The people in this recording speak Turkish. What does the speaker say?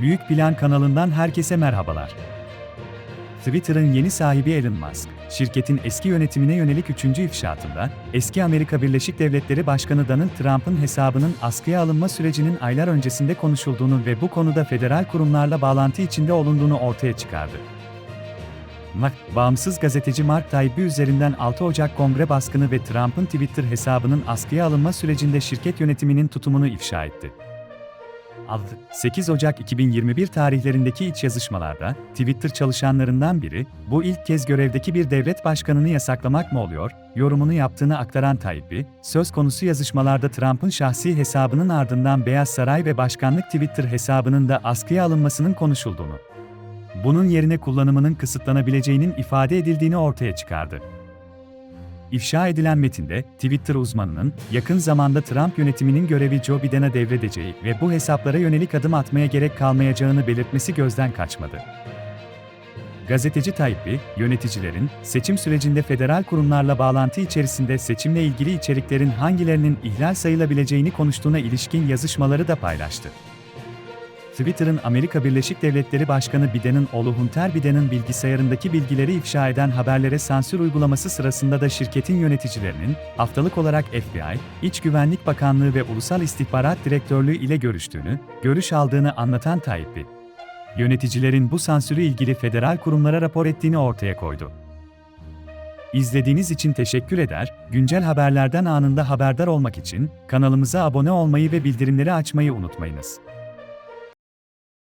Büyük Plan kanalından herkese merhabalar. Twitter'ın yeni sahibi Elon Musk, şirketin eski yönetimine yönelik üçüncü ifşaatında, eski Amerika Birleşik Devletleri Başkanı Donald Trump'ın hesabının askıya alınma sürecinin aylar öncesinde konuşulduğunu ve bu konuda federal kurumlarla bağlantı içinde olunduğunu ortaya çıkardı. Mark, bağımsız gazeteci Mark Taibbi üzerinden 6 Ocak Kongre baskını ve Trump'ın Twitter hesabının askıya alınma sürecinde şirket yönetiminin tutumunu ifşa etti. 8 Ocak 2021 tarihlerindeki iç yazışmalarda, Twitter çalışanlarından biri, bu ilk kez görevdeki bir devlet başkanını yasaklamak mı oluyor, yorumunu yaptığını aktaran Tayyip'i, söz konusu yazışmalarda Trump'ın şahsi hesabının ardından Beyaz Saray ve Başkanlık Twitter hesabının da askıya alınmasının konuşulduğunu, bunun yerine kullanımının kısıtlanabileceğinin ifade edildiğini ortaya çıkardı. İfşa edilen metinde, Twitter uzmanının, yakın zamanda Trump yönetiminin görevi Joe Biden'a devredeceği ve bu hesaplara yönelik adım atmaya gerek kalmayacağını belirtmesi gözden kaçmadı. Gazeteci Tayyip'i, yöneticilerin, seçim sürecinde federal kurumlarla bağlantı içerisinde seçimle ilgili içeriklerin hangilerinin ihlal sayılabileceğini konuştuğuna ilişkin yazışmaları da paylaştı. Twitter'ın Amerika Birleşik Devletleri Başkanı Biden'in oğlu Hunter Biden'in bilgisayarındaki bilgileri ifşa eden haberlere sansür uygulaması sırasında da şirketin yöneticilerinin haftalık olarak FBI, İç Güvenlik Bakanlığı ve Ulusal İstihbarat Direktörlüğü ile görüştüğünü, görüş aldığını anlatan Tayyip'i, yöneticilerin bu sansürü ilgili federal kurumlara rapor ettiğini ortaya koydu. İzlediğiniz için teşekkür eder, güncel haberlerden anında haberdar olmak için kanalımıza abone olmayı ve bildirimleri açmayı unutmayınız.